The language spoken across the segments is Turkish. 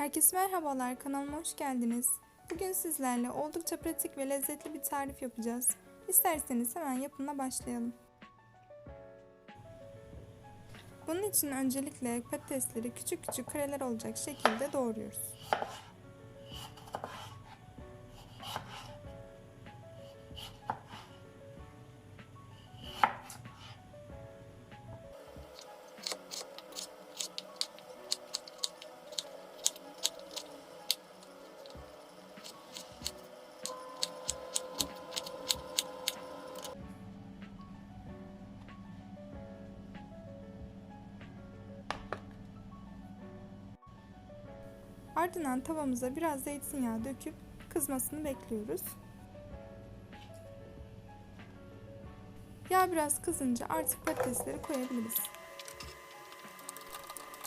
Herkese merhabalar, kanalıma hoş geldiniz. Bugün sizlerle oldukça pratik ve lezzetli bir tarif yapacağız. İsterseniz hemen yapımına başlayalım. Bunun için öncelikle patatesleri küçük küçük kareler olacak şekilde doğruyoruz. Ardından tavamıza biraz zeytinyağı döküp kızmasını bekliyoruz. Yağ biraz kızınca artık patatesleri koyabiliriz.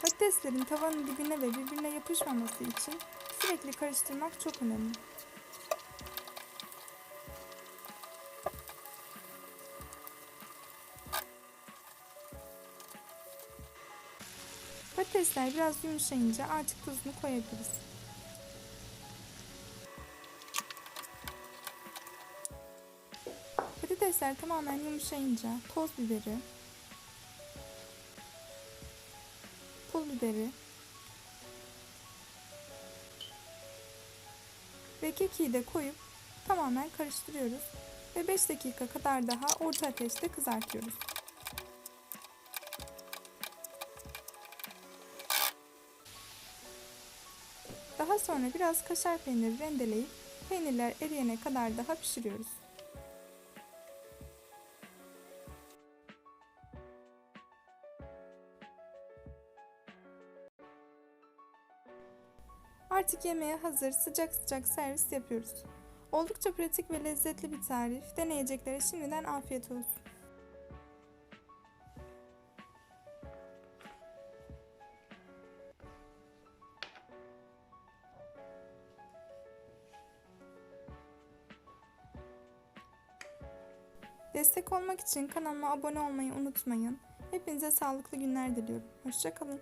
Patateslerin tavanın dibine ve birbirine yapışmaması için sürekli karıştırmak çok önemli. Patatesler biraz yumuşayınca artık tuzunu koyabiliriz. Patatesler tamamen yumuşayınca toz biberi, pul biberi ve kekiği de koyup tamamen karıştırıyoruz ve 5 dakika kadar daha orta ateşte kızartıyoruz. Daha sonra biraz kaşar peyniri rendeleyip peynirler eriyene kadar daha pişiriyoruz. Artık yemeğe hazır sıcak sıcak servis yapıyoruz. Oldukça pratik ve lezzetli bir tarif. Deneyeceklere şimdiden afiyet olsun. Destek olmak için kanalıma abone olmayı unutmayın. Hepinize sağlıklı günler diliyorum. Hoşçakalın.